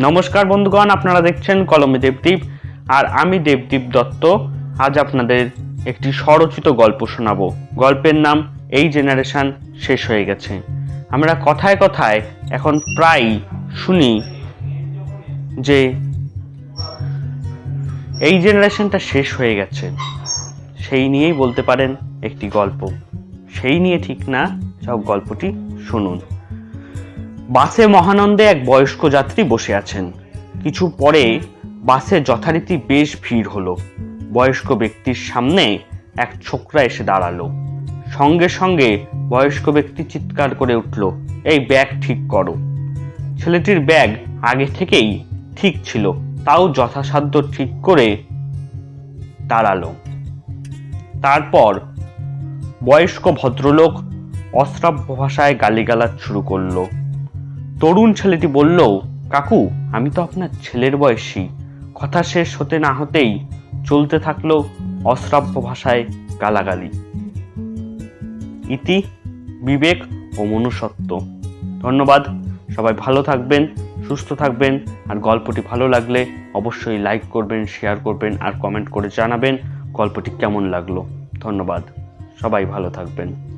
নমস্কার বন্ধুগণ, আপনারা দেখছেন কলমে দেবদীপ আর আমি দেবদীপ দত্ত। আজ আপনাদের একটি স্বরচিত গল্প শোনাবো। গল্পের নাম এই জেনারেশান শেষ হয়ে গেছে। আমরা কথায় কথায় এখন প্রায় শুনি যে এই জেনারেশনটা শেষ হয়ে গেছে। সেই নিয়েই বলতে পারেন একটি গল্প। সেই নিয়ে ঠিক না, সব গল্পটি শুনুন। বাসে মহানন্দে এক বয়স্ক যাত্রী বসে আছেন। কিছু পরে বাসে যথারীতি বেশ ভিড় হলো। বয়স্ক ব্যক্তির সামনে এক ছোকরা এসে দাঁড়াল। সঙ্গে সঙ্গে বয়স্ক ব্যক্তি চিৎকার করে উঠল, এই ব্যাগ ঠিক করো। ছেলেটির ব্যাগ আগে থেকেই ঠিক ছিল, তাও যথাসাধ্য ঠিক করে দাঁড়াল। তারপর বয়স্ক ভদ্রলোক অশ্রাব্য ভাষায় গালিগালাজ শুরু করল। তরুণ ছেলেটি বলল, কাকু, আমি তো আপনার ছেলের বয়সী। কথা শেষ হতে না হতেই চলতে থাকল অশ্রাব্য ভাষায় গালাগালি। ইতি, বিবেক ও মনুষ্যত্ব। ধন্যবাদ, সবাই ভালো থাকবেন, সুস্থ থাকবেন, আর গল্পটি ভালো লাগলে অবশ্যই লাইক করবেন, শেয়ার করবেন, আর কমেন্ট করে জানাবেন গল্পটি কেমন লাগল। ধন্যবাদ, সবাই ভালো থাকবেন।